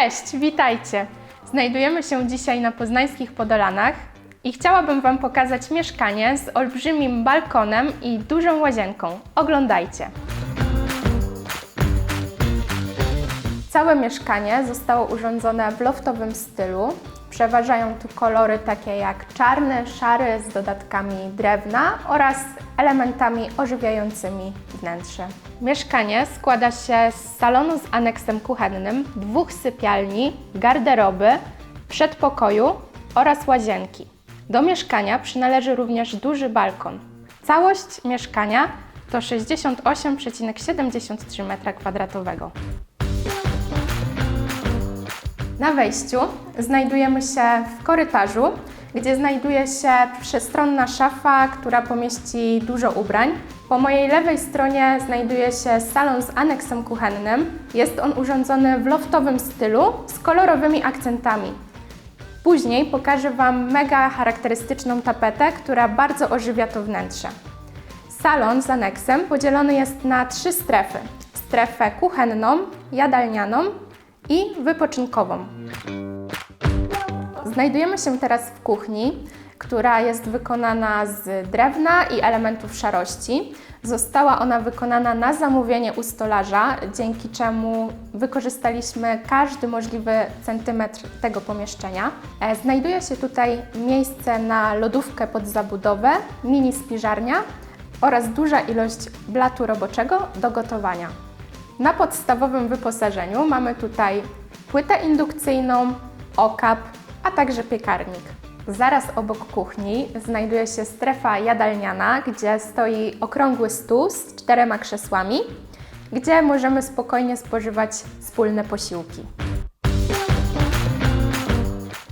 Cześć, witajcie! Znajdujemy się dzisiaj na poznańskich Podolanach i chciałabym Wam pokazać mieszkanie z olbrzymim balkonem i dużą łazienką. Oglądajcie! Całe mieszkanie zostało urządzone w loftowym stylu. Przeważają tu kolory takie jak czarny, szary z dodatkami drewna oraz elementami ożywiającymi wnętrze. Mieszkanie składa się z salonu z aneksem kuchennym, dwóch sypialni, garderoby, przedpokoju oraz łazienki. Do mieszkania przynależy również duży balkon. Całość mieszkania to 68,73 m2. Na wejściu znajdujemy się w korytarzu, gdzie znajduje się przestronna szafa, która pomieści dużo ubrań. Po mojej lewej stronie znajduje się salon z aneksem kuchennym. Jest on urządzony w loftowym stylu z kolorowymi akcentami. Później pokażę Wam mega charakterystyczną tapetę, która bardzo ożywia to wnętrze. Salon z aneksem podzielony jest na trzy strefy: strefę kuchenną, jadalnianą i wypoczynkową. Znajdujemy się teraz w kuchni, która jest wykonana z drewna i elementów szarości. Została ona wykonana na zamówienie u stolarza, dzięki czemu wykorzystaliśmy każdy możliwy centymetr tego pomieszczenia. E, Znajduje się tutaj miejsce na lodówkę pod zabudowę, mini spiżarnia oraz duża ilość blatu roboczego do gotowania. Na podstawowym wyposażeniu mamy tutaj płytę indukcyjną, okap, a także piekarnik. Zaraz obok kuchni znajduje się strefa jadalniana, gdzie stoi okrągły stół z czterema krzesłami, gdzie możemy spokojnie spożywać wspólne posiłki.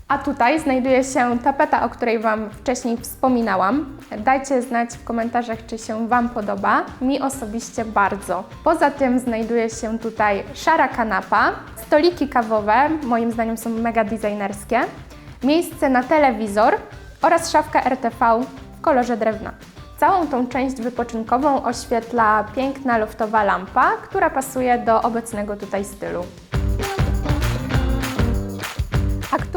A tutaj znajduje się tapeta, o której Wam wcześniej wspominałam. Dajcie znać w komentarzach, czy się Wam podoba. Mi osobiście bardzo. Poza tym znajduje się tutaj szara kanapa, stoliki kawowe, moim zdaniem są mega designerskie, miejsce na telewizor oraz szafka RTV w kolorze drewna. Całą tą część wypoczynkową oświetla piękna loftowa lampa, która pasuje do obecnego tutaj stylu.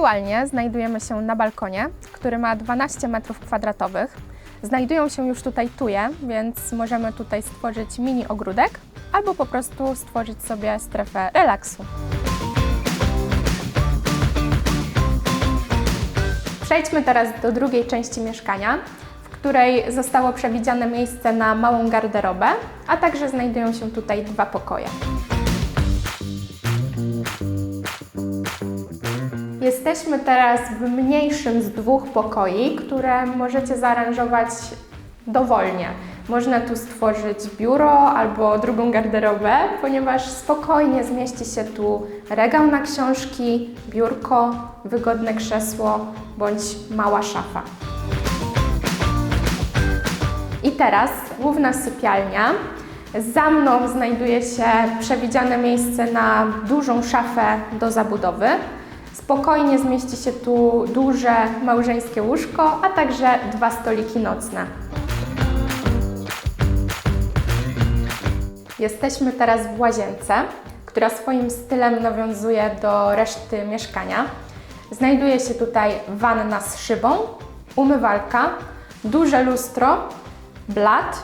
Aktualnie znajdujemy się na balkonie, który ma 12 m2. Znajdują się już tutaj tuje, więc możemy tutaj stworzyć mini ogródek albo po prostu stworzyć sobie strefę relaksu. Przejdźmy teraz do drugiej części mieszkania, w której zostało przewidziane miejsce na małą garderobę, a także znajdują się tutaj dwa pokoje. Jesteśmy teraz w mniejszym z dwóch pokoi, które możecie zaaranżować dowolnie. Można tu stworzyć biuro albo drugą garderobę, ponieważ spokojnie zmieści się tu regał na książki, biurko, wygodne krzesło bądź mała szafa. I teraz główna sypialnia. Za mną znajduje się przewidziane miejsce na dużą szafę do zabudowy. Spokojnie zmieści się tu duże małżeńskie łóżko, a także dwa stoliki nocne. Jesteśmy teraz w łazience, która swoim stylem nawiązuje do reszty mieszkania. Znajduje się tutaj wanna z szybą, umywalka, duże lustro, blat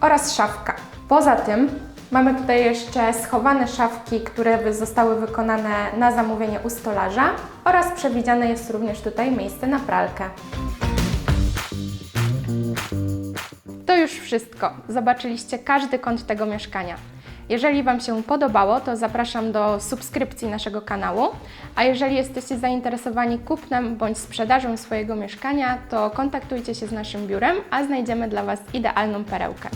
oraz szafka. Poza tym mamy tutaj jeszcze schowane szafki, które zostały wykonane na zamówienie u stolarza oraz przewidziane jest również tutaj miejsce na pralkę. To już wszystko. Zobaczyliście każdy kąt tego mieszkania. Jeżeli Wam się podobało, to zapraszam do subskrypcji naszego kanału, a jeżeli jesteście zainteresowani kupnem bądź sprzedażą swojego mieszkania, to kontaktujcie się z naszym biurem, a znajdziemy dla Was idealną perełkę.